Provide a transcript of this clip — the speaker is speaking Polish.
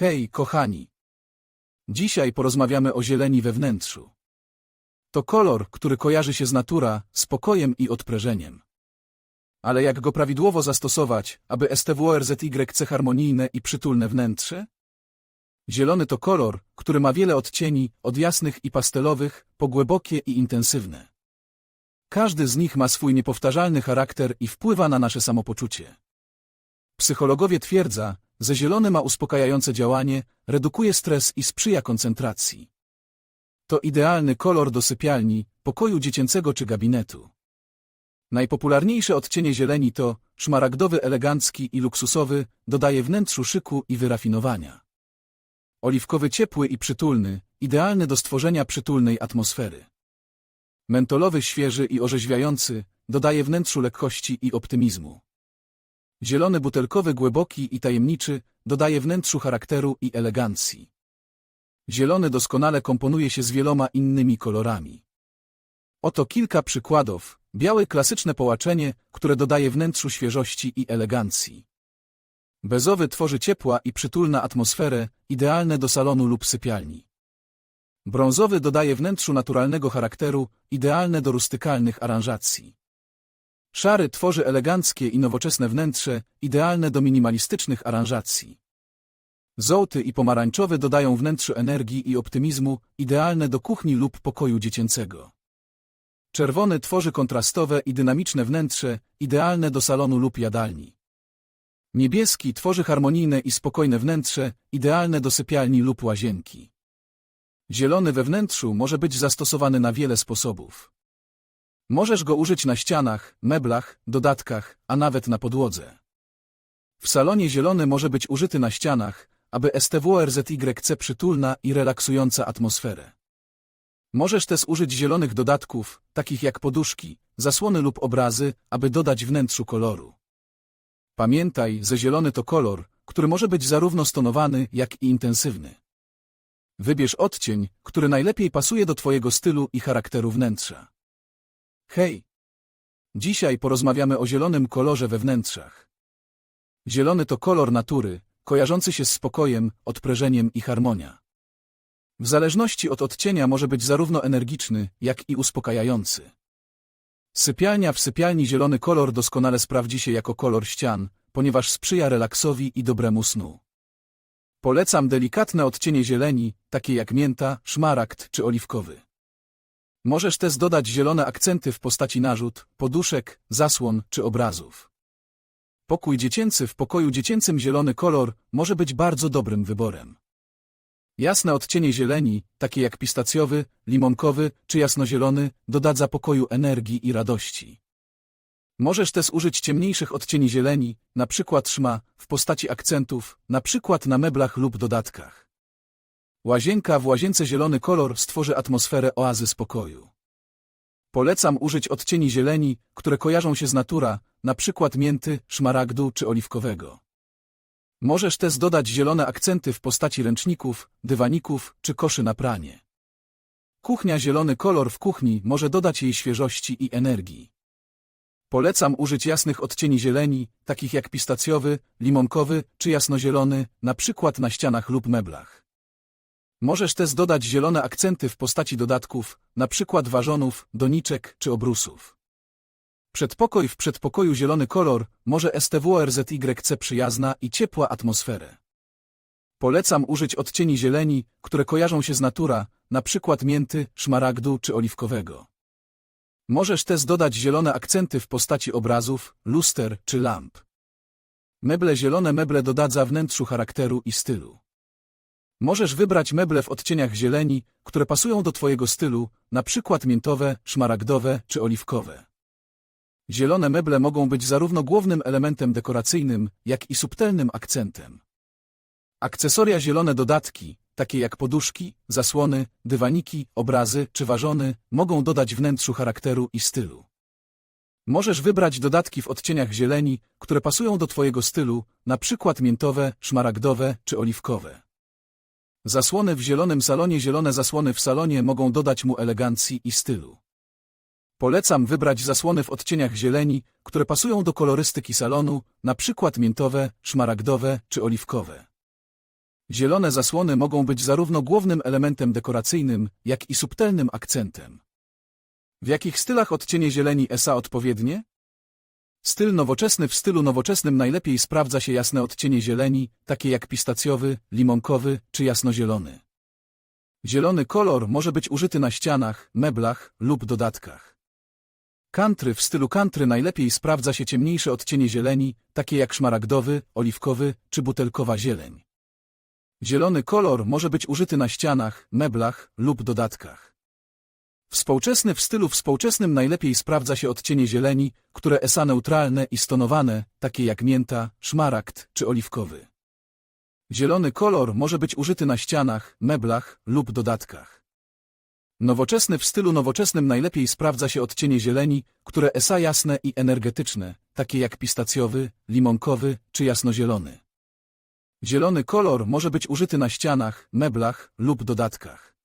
Hej, kochani! Dzisiaj porozmawiamy o zieleni we wnętrzu. To kolor, który kojarzy się z natura, spokojem i odprężeniem. Ale jak go prawidłowo zastosować, aby STWRZYC harmonijne i przytulne wnętrze? Zielony to kolor, który ma wiele odcieni, od jasnych i pastelowych, po głębokie i intensywne. Każdy z nich ma swój niepowtarzalny charakter i wpływa na nasze samopoczucie. Psychologowie twierdza, że zielony ma uspokajające działanie, redukuje stres i sprzyja koncentracji. To idealny kolor do sypialni, pokoju dziecięcego czy gabinetu. Najpopularniejsze odcienie zieleni to szmaragdowy, elegancki i luksusowy, dodaje wnętrzu szyku i wyrafinowania. Oliwkowy ciepły i przytulny, idealny do stworzenia przytulnej atmosfery. Mentolowy świeży i orzeźwiający, dodaje wnętrzu lekkości i optymizmu. Zielony butelkowy głęboki i tajemniczy, dodaje wnętrzu charakteru i elegancji. Zielony doskonale komponuje się z wieloma innymi kolorami. Oto kilka przykładów. Białe klasyczne połaczenie, które dodaje wnętrzu świeżości i elegancji. Bezowy tworzy ciepła i przytulna atmosferę, idealne do salonu lub sypialni. Brązowy dodaje wnętrzu naturalnego charakteru, idealne do rustykalnych aranżacji. Szary tworzy eleganckie i nowoczesne wnętrze, idealne do minimalistycznych aranżacji. Żółty i pomarańczowy dodają wnętrzu energii i optymizmu, idealne do kuchni lub pokoju dziecięcego. Czerwony tworzy kontrastowe i dynamiczne wnętrze, idealne do salonu lub jadalni. Niebieski tworzy harmonijne i spokojne wnętrze, idealne do sypialni lub łazienki. Zielony we wnętrzu może być zastosowany na wiele sposobów. Możesz go użyć na ścianach, meblach, dodatkach, a nawet na podłodze. W salonie zielony może być użyty na ścianach, aby STWRZYC przytulna i relaksująca atmosferę. Możesz też użyć zielonych dodatków, takich jak poduszki, zasłony lub obrazy, aby dodać wnętrzu koloru. Pamiętaj, że zielony to kolor, który może być zarówno stonowany, jak i intensywny. Wybierz odcień, który najlepiej pasuje do Twojego stylu i charakteru wnętrza. Hej! Dzisiaj porozmawiamy o zielonym kolorze we wnętrzach. Zielony to kolor natury, kojarzący się z spokojem, odprężeniem i harmonia. W zależności od odcienia może być zarówno energiczny, jak i uspokajający. Sypialnia w sypialni zielony kolor doskonale sprawdzi się jako kolor ścian, ponieważ sprzyja relaksowi i dobremu snu. Polecam delikatne odcienie zieleni, takie jak mięta, szmaragd czy oliwkowy. Możesz też dodać zielone akcenty w postaci narzut, poduszek, zasłon czy obrazów. Pokój dziecięcy w pokoju dziecięcym zielony kolor może być bardzo dobrym wyborem. Jasne odcienie zieleni, takie jak pistacjowy, limonkowy czy jasnozielony, dodadza pokoju energii i radości. Możesz też użyć ciemniejszych odcieni zieleni, przykład szma, w postaci akcentów, przykład na meblach lub dodatkach. Łazienka w łazience zielony kolor stworzy atmosferę oazy spokoju. Polecam użyć odcieni zieleni, które kojarzą się z natura, na przykład mięty, szmaragdu czy oliwkowego. Możesz też dodać zielone akcenty w postaci ręczników, dywaników czy koszy na pranie. Kuchnia zielony kolor w kuchni może dodać jej świeżości i energii. Polecam użyć jasnych odcieni zieleni, takich jak pistacjowy, limonkowy czy jasnozielony, na przykład na ścianach lub meblach. Możesz też dodać zielone akcenty w postaci dodatków, przykład warzonów, doniczek czy obrusów. Przedpokój w przedpokoju zielony kolor może STWRZYC przyjazna i ciepła atmosferę. Polecam użyć odcieni zieleni, które kojarzą się z natura, na przykład mięty, szmaragdu czy oliwkowego. Możesz też dodać zielone akcenty w postaci obrazów, luster czy lamp. Meble zielone meble dodadza wnętrzu charakteru i stylu. Możesz wybrać meble w odcieniach zieleni, które pasują do Twojego stylu, na przykład miętowe, szmaragdowe czy oliwkowe. Zielone meble mogą być zarówno głównym elementem dekoracyjnym, jak i subtelnym akcentem. Akcesoria zielone dodatki, takie jak poduszki, zasłony, dywaniki, obrazy czy ważony, mogą dodać wnętrzu charakteru i stylu. Możesz wybrać dodatki w odcieniach zieleni, które pasują do Twojego stylu, na przykład miętowe, szmaragdowe czy oliwkowe. Zasłony w zielonym salonie Zielone zasłony w salonie mogą dodać mu elegancji i stylu. Polecam wybrać zasłony w odcieniach zieleni, które pasują do kolorystyki salonu, przykład miętowe, szmaragdowe czy oliwkowe. Zielone zasłony mogą być zarówno głównym elementem dekoracyjnym, jak i subtelnym akcentem. W jakich stylach odcienie zieleni SA odpowiednie? Styl nowoczesny W stylu nowoczesnym najlepiej sprawdza się jasne odcienie zieleni, takie jak pistacjowy, limonkowy czy jasnozielony. Zielony kolor może być użyty na ścianach, meblach lub dodatkach. Country w stylu country najlepiej sprawdza się ciemniejsze odcienie zieleni, takie jak szmaragdowy, oliwkowy czy butelkowa zieleń. Zielony kolor może być użyty na ścianach, meblach lub dodatkach. Współczesny w stylu współczesnym najlepiej sprawdza się odcienie zieleni, które esa neutralne i stonowane, takie jak mięta, szmaragd czy oliwkowy. Zielony kolor może być użyty na ścianach, meblach lub dodatkach. Nowoczesny w stylu nowoczesnym najlepiej sprawdza się odcienie zieleni, które esa jasne i energetyczne, takie jak pistacjowy, limonkowy czy jasnozielony. Zielony kolor może być użyty na ścianach, meblach lub dodatkach.